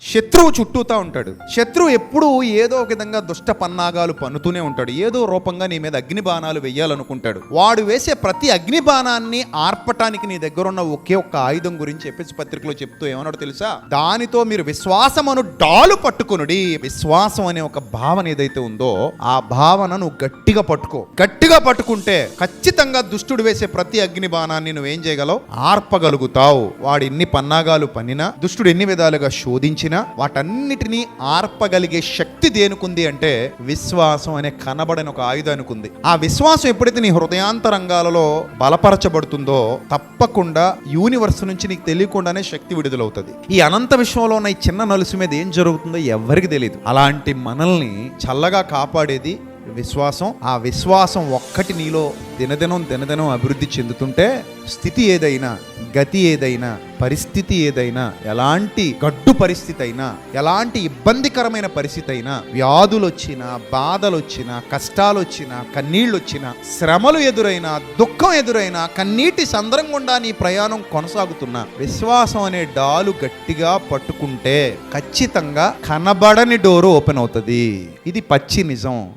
శత్రువు చుట్టూతా ఉంటాడు. శత్రువు ఎప్పుడూ ఏదో ఒక విధంగా దుష్ట పన్నాగాలు పన్నుతూనే ఉంటాడు. ఏదో రూపంగా నీ మీద అగ్ని బాణాలు వేయాలనుకుంటాడు. వాడు వేసే ప్రతి అగ్ని బాణాన్ని ఆర్పటానికి నీ దగ్గర ఉన్న ఒకే ఒక్క ఆయుధం గురించి ఎపిస్ పత్రికలో చెప్తూ ఏమన్నాడు తెలుసా? దానితో మీరు విశ్వాసమును డాలు పట్టుకొనుడి. విశ్వాసం అనే ఒక భావన ఏదైతే ఉందో ఆ భావన నువ్వు గట్టిగా పట్టుకో. గట్టిగా పట్టుకుంటే ఖచ్చితంగా దుష్టుడు వేసే ప్రతి అగ్ని బాణాన్ని నువ్వేం చేయగలవు? ఆర్పగలుగుతావు. వాడు ఎన్ని పన్నాగాలు పన్నినా దుష్టుడు ఎన్ని విధాలుగా శోధించి శోధించినా వాటన్నిటినీ ఆర్పగలిగే శక్తి దేనికుంది అంటే విశ్వాసం అనే కనబడని ఒక ఆయుధానికి ఉంది ఆ విశ్వాసం ఎప్పుడైతే నీ హృదయాంతరంగాలలో బలపరచబడుతుందో తప్పకుండా యూనివర్స్ నుంచి నీకు తెలియకుండానే శక్తి విడుదలవుతుంది. ఈ అనంత విశ్వంలో ఉన్న ఈ చిన్న నలుసు మీద ఏం జరుగుతుందో ఎవరికి తెలియదు అలాంటి మనల్ని చల్లగా కాపాడేది విశ్వాసం. ఆ విశ్వాసం ఒక్కటి నీలో దినదినం దినదినం అభివృద్ధి చెందుతుంటే స్థితి ఏదైనా గతి ఏదైనా పరిస్థితి ఏదైనా ఎలాంటి గడ్డు పరిస్థితి అయినా ఎలాంటి ఇబ్బందికరమైన పరిస్థితి అయినా వ్యాధులు వచ్చినా బాధలు వచ్చినా కష్టాలు వచ్చినా కన్నీళ్ళు వచ్చినా శ్రమలు ఎదురైనా దుఃఖం ఎదురైనా కన్నీటి సందరం గుండా నీ ప్రయాణం కొనసాగుతున్నా విశ్వాసం అనే డాలు గట్టిగా పట్టుకుంటే ఖచ్చితంగా కనబడని డోరు ఓపెన్ అవుతుంది. ఇది పచ్చి నిజం.